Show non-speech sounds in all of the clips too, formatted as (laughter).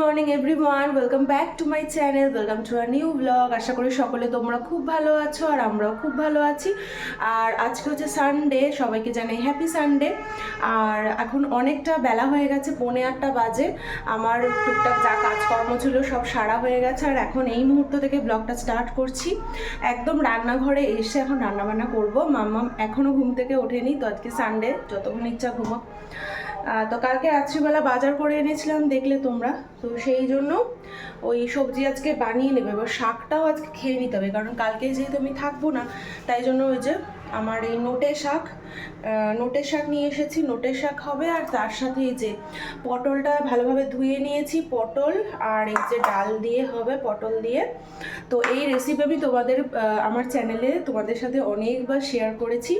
Morning every one welcome back to my channel welcome to our new blog আশা করি সকলে তোমরা খুব ভালো আছো আর আমরাও খুব ভালো আছি। আর আজকে হচ্ছে সানডে সবাইকে জানাই হ্যাপি সানডে আর এখন অনেকটা বেলা হয়ে গেছে, পৌনে আটটা বাজে। আমার টুকটাক যা কাজকর্ম ছিল সব সারা হয়ে গেছে। আর এখন এই মুহূর্ত থেকে ব্লগটা স্টার্ট করছি। একদম রান্নাঘরে এসে এখন রান্নাবান্না করব। মাম্মা এখনও ঘুম থেকে ওঠেনি, তো আজকে সানডে যতক্ষণ ইচ্ছা ঘুমো তো কালকে রাত্রিবেলা বাজার করে এনেছিলাম, দেখলে তোমরা। তো সেই জন্য ওই সবজি আজকে বানিয়ে নেবে। এবার শাকটাও আজকে খেয়ে নিতে হবে, কারণ কালকে যেহেতু আমি থাকব না, তাই জন্য ওই যে আমার এই নোটে শাক নোটের শাক নিয়ে এসেছি। নোটের শাক হবে আর তার সাথে এই যে পটলটা ভালোভাবে ধুয়ে নিয়েছি, পটল আর এই যে ডাল দিয়ে হবে, পটল দিয়ে। তো এই রেসিপি আমি তোমাদের আমার চ্যানেলে তোমাদের সাথে অনেকবার শেয়ার করেছি।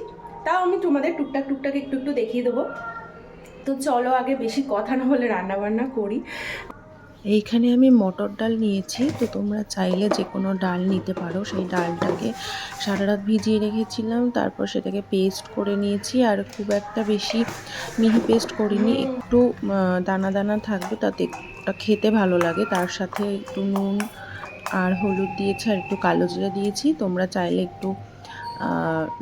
তাও আমি তোমাদের টুকটাক টুকটাক একটু একটু দেখিয়ে দেবো। তো চলো আগে বেশি কথা না বলে রান্না বান্না করি। এইখানে আমি মটর ডাল নিয়েছি, তো তোমরা চাইলে যে কোনো ডাল নিতে পারো। সেই ডালটাকে সারা রাত ভিজিয়ে রেখেছিলাম, তারপর সেটাকে পেস্ট করে নিয়েছি। আর খুব একটা বেশি মিহি পেস্ট করিনি, একটু দানা দানা থাকবে, তাতে খেতে ভালো লাগে। তার সাথে একটু নুন আর হলুদ দিয়েছি, আর একটু কালো জিরা দিয়েছি। তোমরা চাইলে একটু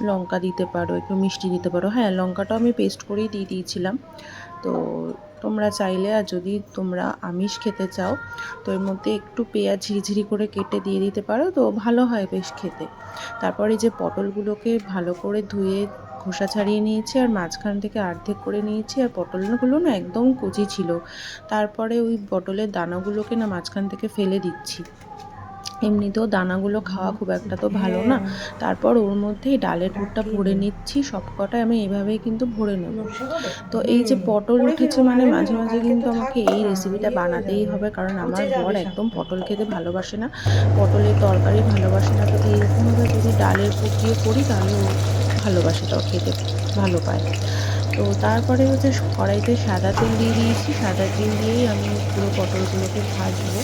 লঙ্কা দিতে পারো, একটু মিষ্টি দিতে পারো। হ্যাঁ লঙ্কাটাও আমি পেস্ট করেই দিয়ে দিয়েছিলাম। তো তোমরা চাইলে, আর যদি তোমরা আমিষ খেতে চাও, তো এর মধ্যে একটু পেঁয়াজ ঝিরিঝিরি করে কেটে দিয়ে দিতে পারো, তো ভালো হয় বেশ খেতে। তারপরে যে পটলগুলোকে ভালো করে ধুয়ে খোসা ছাড়িয়ে নিয়েছি, আর মাঝখান থেকে অর্ধেক করে নিয়েছি, আর পটলগুলো না একদম কচি ছিল। তারপরে ওই পটলের দানাগুলোকে না মাঝখান থেকে ফেলে দিচ্ছি। এমনিতেও দানাগুলো খাওয়া খুব একটা তো ভালো না। তারপর ওর মধ্যে ডালের পুরটা ভরে নিচ্ছি সবকটাই আমি এইভাবেই কিন্তু ভরে নেব। তো এই যে পটল উঠেছে মানে মাঝে মাঝে কিন্তু আমাকে এই রেসিপিটা বানাতেই হবে কারণ আমার বর একদম পটল খেতে ভালোবাসে না। পটলের তরকারি ভালোবাসে না তো এইরকমভাবে যদি ডালের পুর দিয়ে করি তাহলে ও ভালোবাসে তাও খেতে ভালো পায়। তো তারপরে হচ্ছে কড়াইতে সাদা তেল দিয়ে দিয়েছি সাদা তেল দিয়েই আমি পুরো পটলগুলোকে ভাজবো।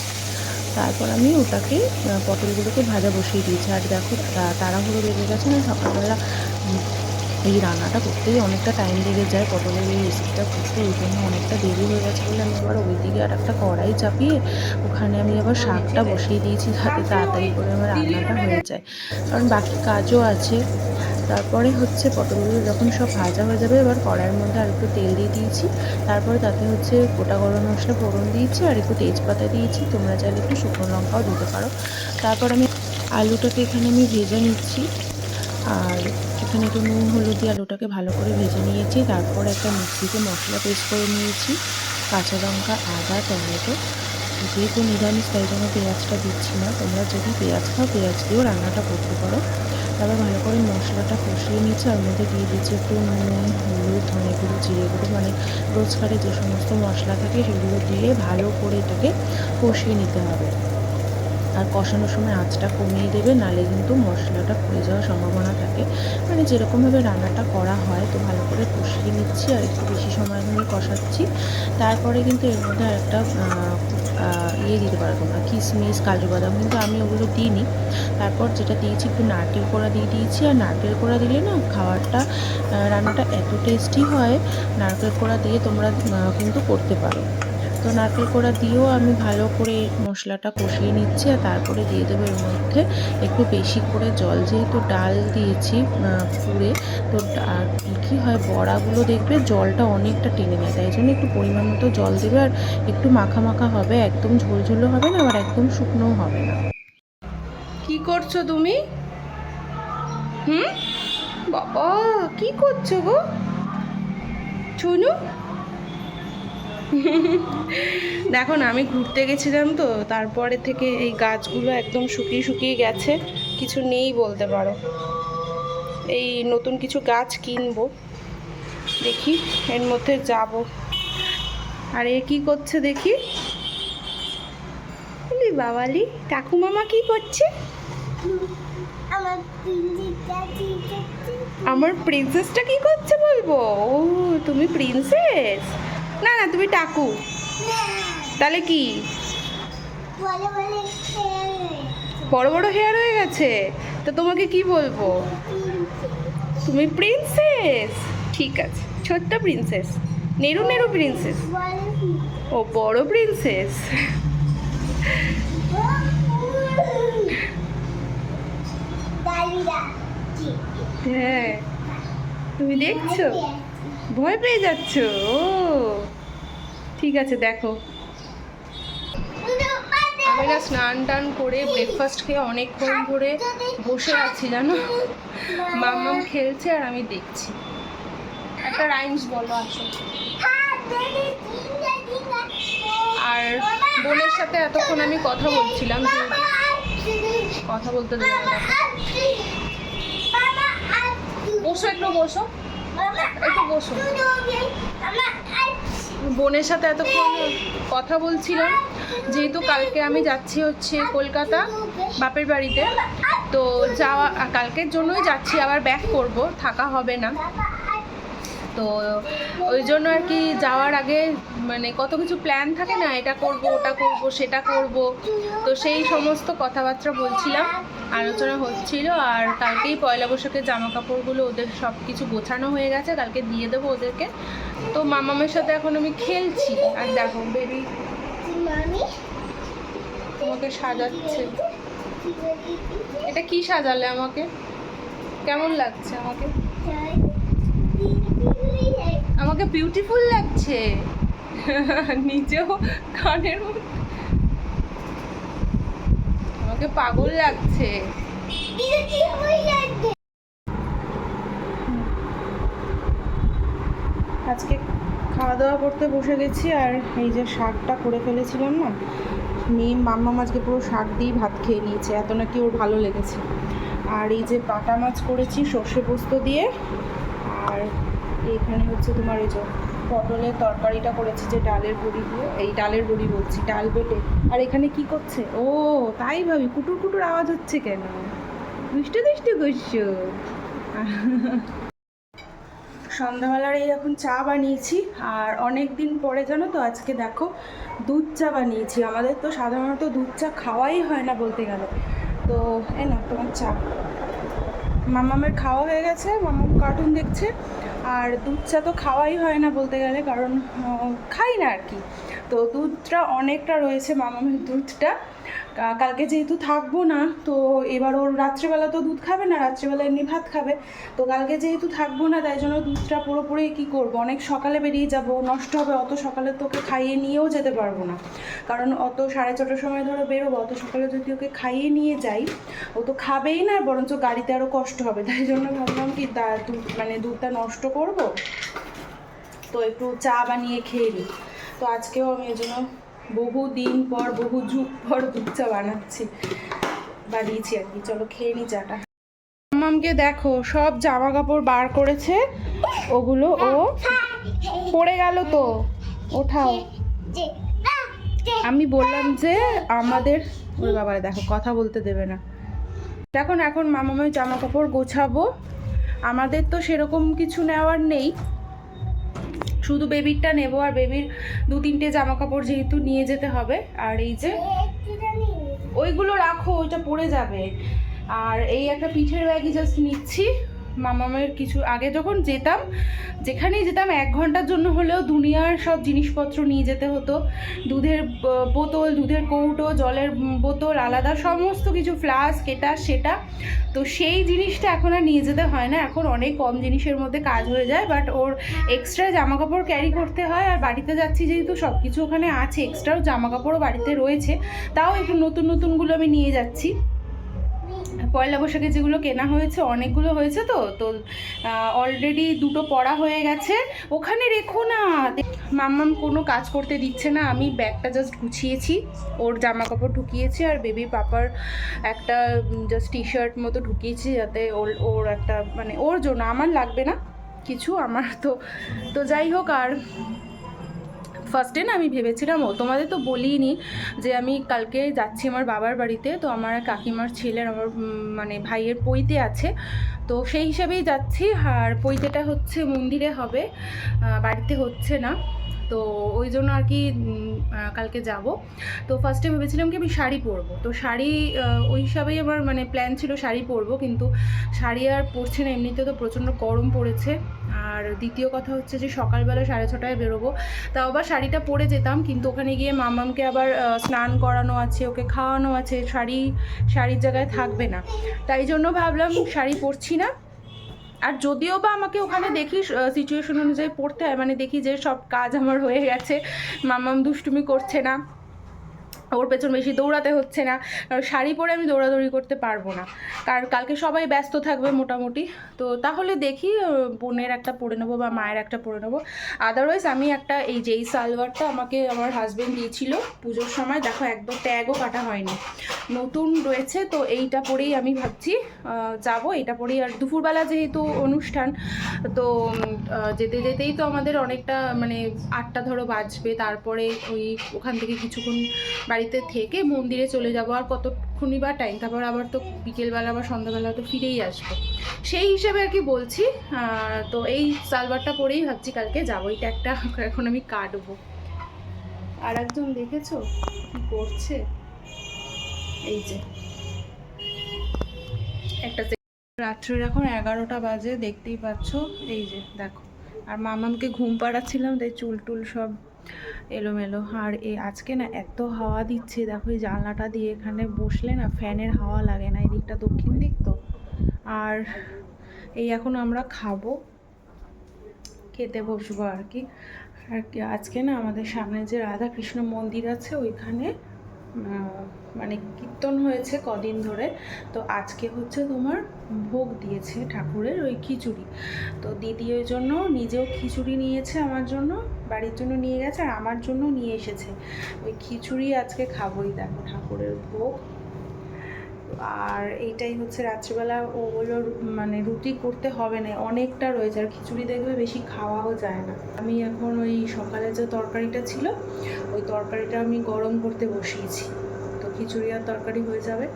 তারপর আমি ওটাকে পটলগুলোকে ভাজা বসিয়ে দিয়েছি। আর দেখো তাড়াহুড়ো লেগে গেছে না, সকালবেলা এই রান্নাটা করতেই অনেকটা টাইম লেগে যায়। পটলের এই রেসিপিটা করতে ওই জন্য অনেকটা দেরি হয়ে গেছে বলে আমি আবার ওইদিকে আর একটা কড়াই চাপিয়ে ওখানে আমি আবার শাকটা বসিয়ে দিয়েছি, যাতে তাড়াতাড়ি করে আমার রান্নাটা হয়ে যায়। কারণ বাকি কাজও আছে। তারপরে হচ্ছে পটলগুলো যখন সব ভাজা হয়ে যাবে, এবার কড়াইয়ের মধ্যে আর একটু তেল দিয়ে দিয়েছি। তারপরে তাতে হচ্ছে গোটা গরম মশলা, ফোড়ন দিয়েছি আর একটু তেজপাতা দিয়েছি। তোমরা চাইলে একটু শুকনো লঙ্কাও দিতে পারো। তারপর আমি আলুটাকে এখানে আমি ভেজে নিচ্ছি। আর এখানে একটু নুন, হলুদ দিয়ে আলুটাকে ভালো করে ভেজে নিয়েছি। তারপর একটা মিক্সিতে মশলা পেস্ট করে নিয়েছি। কাঁচা লঙ্কা, আদা, টমেটো। যেহেতু নিরামিষ, তাই জন্য পেঁয়াজটা দিচ্ছি না। তোমরা যদি পেঁয়াজ খাও, পেঁয়াজ দিয়েও রান্নাটা করতে পারো। তারপর ভালো করে মশলাটা কষিয়ে নিচ্ছি আর মধ্যে দিয়ে দিচ্ছি একটু নুন, হলুদ, ধনে গুঁড়ো, জিরে গুঁড়ো মানে রোজকারে যে সমস্ত মশলা থাকে সেগুলো দিয়ে ভালো করে এটাকে কষিয়ে নিতে হবে। আর কষানোর সময় আঁচটা কমিয়ে দেবে, নালে কিন্তু মশলাটা পুড়ে যাওয়ার সম্ভাবনা থাকে। মানে যেরকমভাবে রান্নাটা করা হয়, তো ভালো করে কষিয়ে নিচ্ছি, আর একটু বেশি সময় ধরে কষাচ্ছি। তারপরে কিন্তু এর মধ্যে একটা ইয়ে দিতে পারব না কিশমিশ কাজু বাদাম, কিন্তু আমি ওগুলো দিইনি। তারপর যেটা দিয়েছি, একটু নারকেল কোড়া দিয়ে দিয়েছি। আর নারকেল কোড়া দিলে না, খাবারটা রান্নাটা এত টেস্টি হয়, নারকেল কোড়া দিয়ে তোমরা কিন্তু করতে পারো। তো নারকেল কোড়া দিয়েও আমি ভালো করে মশলাটা কষিয়ে নিচ্ছি আর তারপরে দিয়ে দেবো এর মধ্যে একটু বেশি করে জল। যেহেতু ডাল দিয়েছি পুরে, তো কী হয়, বড়াগুলো দেখবে জলটা অনেকটা টেনে নেয়, তাই জন্য একটু পরিমাণ মতো জল দেবে আর একটু মাখা মাখা হবে, একদম ঝোলঝোলও হবে না আবার একদম শুকনোও হবে না। কি করছ তুমি? হুম? বাবা, কি করছ গো? চুনু দেখো না আমি ঘুরতে গেছিলাম তো তারপরে থেকে এই গাছগুলো একদম শুকিয়ে শুকিয়ে গেছে কিছু নেই বলতে পারো। এই নতুন কিছু গাছ কিনবো দেখি এর মধ্যে যাব। আর এ কি করছে দেখি? বলি বাবালি ঠাকুমামা কি করছে? আমার আমার প্রিন্সেসটা কি করছে বলব? ও তুমি প্রিন্সেস? না না তুমি টাকু তাহলে কি? বড় বড় হেয়ার হয়ে গেছে? তো তোমাকে কি বলব? তুমি প্রিন্সেস ঠিক আছে ছোট্ট প্রিন্সেস নেরু নেরু প্রিন্সেস ও বড় প্রিন্সেস হ্যাঁ তুমি দেখছ? ভয় পেয়ে যাচ্ছ? ও, ঠিক আছে, দেখো। আমি না স্নান টান করে ব্রেকফাস্ট খেয়ে অনেকক্ষণ ধরে বসে আছি, জানো? মাম্মাম খেলছে আর আমি দেখছি। একটা রাইমস বলো আসো আর বোনের সাথে এতক্ষণ আমি কথা বলছিলাম কথা বলতে দেবে বসো একটু, বসো। একটু বসো বোনের সাথে এতক্ষণ কথা বলছিলাম যেহেতু কালকে আমি যাচ্ছি হচ্ছে কলকাতা বাপের বাড়িতে, তো যাওয়া কালকের জন্যই যাচ্ছি, আবার ব্যাক করব, থাকা হবে না। তো ওই জন্য আর কি যাওয়ার আগে মানে কত কিছু প্ল্যান থাকে না, এটা করব, ওটা করব, সেটা করব। তো সেই সমস্ত কথাবার্তা বলছিলাম, আলোচনা হচ্ছিল আর কালকেই পয়লা বৈশাখের জামা কাপড়গুলো ওদের সব কিছু গোছানো হয়ে গেছে, কালকে দিয়ে দেবো ওদেরকে। তো মামামের সাথে এখন আমি খেলছি, আর দেখো বেবি তোমাকে সাজাচ্ছে। এটা কি সাজালে আমাকে? কেমন লাগছে আমাকে? আমাকে বিউটিফুল লাগছে। (laughs) নিজেও কানের আমাকে পাগল লাগছে। আজকে খাওয়া দাওয়া করতে বসে গেছি আর এই যে শাকটা করে ফেলেছিলাম না নিম মাম্মা মাছকে পুরো শাক দিয়েই ভাত খেয়ে নিয়েছে, এত নাকি ওর ভালো লেগেছে। আর এই যে বাটা মাছ করেছি সর্ষে পোস্ত দিয়ে, আর এখানে হচ্ছে তোমার এই যে পটলের তরকারিটা করেছি যে ডালের বড়ি দিয়ে, এই ডালের বড়ি বলছি, ডাল বেটে। আর এখানে কি করছে? ও, তাই ভাবি, কুটুর কুটুর আওয়াজ হচ্ছে কেন? দুষ্টু দুষ্টু করছ সন্ধ্যাবেলার এই এখন চা বানিয়েছি, আর অনেক দিন পরে জানো তো আজকে দেখো দুধ চা বানিয়েছি। আমাদের তো সাধারণত দুধ চা খাওয়াই হয় না বলতে গেলে। তো এ না তোমার চা। মামামের খাওয়া হয়ে গেছে, মামাম কার্টুন দেখছে। আর দুধ চা তো খাওয়াই হয় না বলতে গেলে কারণ খাই না আর কি। তো দুধটা অনেকটা রয়েছে মামামের দুধটা। কালকে যেহেতু থাকব না, তো এবার ওর রাত্রেবেলা তো দুধ খাবে না, রাত্রেবেলা এমনি ভাত খাবে। তো কালকে যেহেতু থাকব না, তাই জন্য দুধটা পুরোপুরি কী করব? অনেক সকালে বেরিয়ে যাব, নষ্ট হবে, অত সকালে তোকে খাইয়ে নিয়েও যেতে পারব না। কারণ অত সাড়ে ছটার সময় ধরো বেরোবো, অত সকালে যদি ওকে খাইয়ে নিয়ে যাই, ও তো খাবেই না, বরঞ্চ গাড়িতে আরও কষ্ট হবে। তাই জন্য ভাবলাম কি মানে দুধটা নষ্ট করব? তো একটু চা বানিয়ে খেয়ে নিই তো আজকেও আমি এই জন্য বহু দিন পর, বহু যুগ পর দুধ চা বানাচ্ছি। বানিয়েছি আর কি। চলো খেয়ে নিই চাটা। মামকে দেখো, সব জামা কাপড় বার করেছে। ওগুলো ও পড়ে গেল তো। ওঠাও। আমি বললাম যে আমাদের ওরে বাবা দেখো, কথা বলতে দেবে না। দেখুন এখন মামামের জামা কাপড় গোছাবো। আমাদের তো সেরকম কিছু নেওয়ার নেই। শুধু বেবিরটা নেব আর বেবির দু তিনটে জামা কাপড় যেহেতু নিয়ে যেতে হবে। আর এই যে ওইগুলো রাখো, ওইটা পড়ে যাবে। আর এই একটা পিঠের ব্যাগই জাস্ট নিচ্ছি। মামামের কিছু, আগে যখন যেতাম, যেখানেই যেতাম, এক ঘণ্টার জন্য হলেও দুনিয়ার সব জিনিসপত্র নিয়ে যেতে হতো। দুধের বোতল, দুধের কৌটো, জলের বোতল, আলাদা সমস্ত কিছু, ফ্লাস্ক, এটা, সেটা। তো সেই জিনিসটা এখন আর নিয়ে যেতে হয় না। এখন অনেক কম জিনিসের মধ্যে কাজ হয়ে যায় বাট ওর এক্সট্রা জামা কাপড় ক্যারি করতে হয়। আর বাড়িতে যাচ্ছি যেহেতু সব কিছু ওখানে আছে এক্সট্রাও জামা কাপড়ও বাড়িতে রয়েছে। তাও একটু নতুন নতুনগুলো আমি নিয়ে যাচ্ছি। পয়লা বৈশাখে যেগুলো কেনা হয়েছে, অনেকগুলো হয়েছে তো তো অলরেডি দুটো পড়া হয়ে গেছে। ওখানে রেখো না। মাম্মাম কোনো কাজ করতে দিচ্ছে না। আমি ব্যাগটা জাস্ট গুছিয়েছি। ওর জামা কাপড় ঢুকিয়েছি আর বেবি পাপার একটা জাস্ট টি শার্ট মতো ঢুকিয়েছি যাতে ওর ওর একটা মানে ওর জন্য। আমার লাগবে না কিছু, আমার তো তো যাই হোক আর ফার্স্টে না আমি ভেবেছিলাম, ও তোমাদের তো বলিনি যে আমি কালকে যাচ্ছি আমার বাবার বাড়িতে। তো আমার কাকিমার ছেলের, আমার মানে ভাইয়ের পৈতে আছে। তো সেই হিসাবেই যাচ্ছি। আর পৈতেটা হচ্ছে মন্দিরে হবে। বাড়িতে হচ্ছে না। তো ওই জন্য আর কি কালকে যাব। তো ফার্স্টে ভেবেছিলাম কি আমি শাড়ি পরবো। তো শাড়ি ওই হিসাবেই আমার মানে প্ল্যান ছিল শাড়ি পরবো, কিন্তু শাড়ি আর পরছি না। এমনিতে তো প্রচণ্ড গরম পড়েছে। আর দ্বিতীয় কথা হচ্ছে যে সকালবেলা সাড়ে ছটায় বেরোবো। তাও আবার শাড়িটা পরে যেতাম, কিন্তু ওখানে গিয়ে মামামকে আবার স্নান করানো আছে, ওকে খাওয়ানো আছে। শাড়ি, শাড়ির জায়গায় থাকবে না। তাই জন্য ভাবলাম শাড়ি পরছি না। আর যদিও বা আমাকে ওখানে দেখি সিচুয়েশন অনুযায়ী পড়তে হয় মানে দেখি যে সব কাজ আমার হয়ে গেছে, মামাম দুষ্টুমি করছে না। ওর পেছন বেশি দৌড়াতে হচ্ছে না। কারণ শাড়ি পরে আমি দৌড়াদৌড়ি করতে পারব না। কারণ কালকে সবাই ব্যস্ত থাকবে মোটামুটি। তো তাহলে দেখি বোনের একটা পরে নেব বা মায়ের একটা পরে নেব। আদারওয়াইজ আমি একটা, এই যেই সালোয়ারটা আমাকে আমার হাজবেন্ড দিয়েছিল পুজোর সময়, দেখো একদম ট্যাগও কাটা হয়নি। নতুন রয়েছে, তো এইটা পরেই আমি ভাবছি যাব। এটা পরেই আর দুপুরবেলা যেহেতু অনুষ্ঠান, তো যেতে যেতেই তো আমাদের অনেকটা মানে আটটা ধরো বাজবে। তারপরে ওই ওখান থেকে কিছুক্ষণ বাড়িতে থেকে মন্দিরে চলে যাব। আর কতক্ষণই বা টাইম তারপর আবার তো বিকেলবেলা বা সন্ধ্যাবেলা তো ফিরেই আসব। সেই হিসেবে আর কি বলছি। তো এই সালবারটা পরেই ভাবছি কালকে যাব। এটা একটা (laughs) এখন আমি কাটবো। আর একজন দেখেছ? কি করছে? এই যে। একটা রাত্রির এখন এগারোটা বাজে, দেখতেই পাচ্ছ? এই যে, দেখো। আর মামামকে ঘুম পাড়াচ্ছিলাম, তাই চুল টুল সব এলোমেলো। আর এ আজকে না এত হাওয়া দিচ্ছে, দেখো এই জানলাটা দিয়ে এখানে বসলে না ফ্যানের হাওয়া লাগে না, এদিকটা দক্ষিণ দিক তো। আর এই এখন আমরা খাব, খেতে বসবো আর কি। আর কি, আজকে না আমাদের সামনে যে রাধা কৃষ্ণ মন্দির আছে, ওইখানে মানে কীর্তন হয়েছে কদিন ধরে। তো আজকে হচ্ছে তোমার ভোগ দিয়েছে ঠাকুরের ওই খিচুড়ি। তো দিদি ওই জন্য নিজেও খিচুড়ি নিয়েছে আমার জন্য, বাড়ির জন্য নিয়ে গেছে আর আমার জন্য নিয়ে এসেছে। ওই খিচুড়ি আজকে খাবোই। দেখো ঠাকুরের ভোগ আর এইটাই হচ্ছে রাত্রিবেলা ওগুলো মানে রুটি করতে হবে না, অনেকটা রয়েছে আর খিচুড়ি দেখবে বেশি খাওয়াও যায় না। আমি এখন ওই সকালে যে তরকারিটা ছিল, ওই তরকারিটা আমি গরম করতে বসিয়েছি। তো খিচুড়ি আর তরকারি হয়ে যাবে।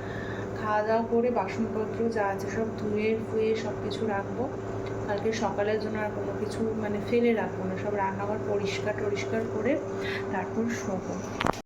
খাওয়া দাওয়া করে বাসনপত্র যা আছে সব ধুয়ে ফুয়ে সব কিছু রাখব। কালকে সকালের জন্য আর কোনো কিছু মানে ফেলে রাখব না, সব রান্নাঘর পরিষ্কার টরিষ্কার করে তারপর শোবো।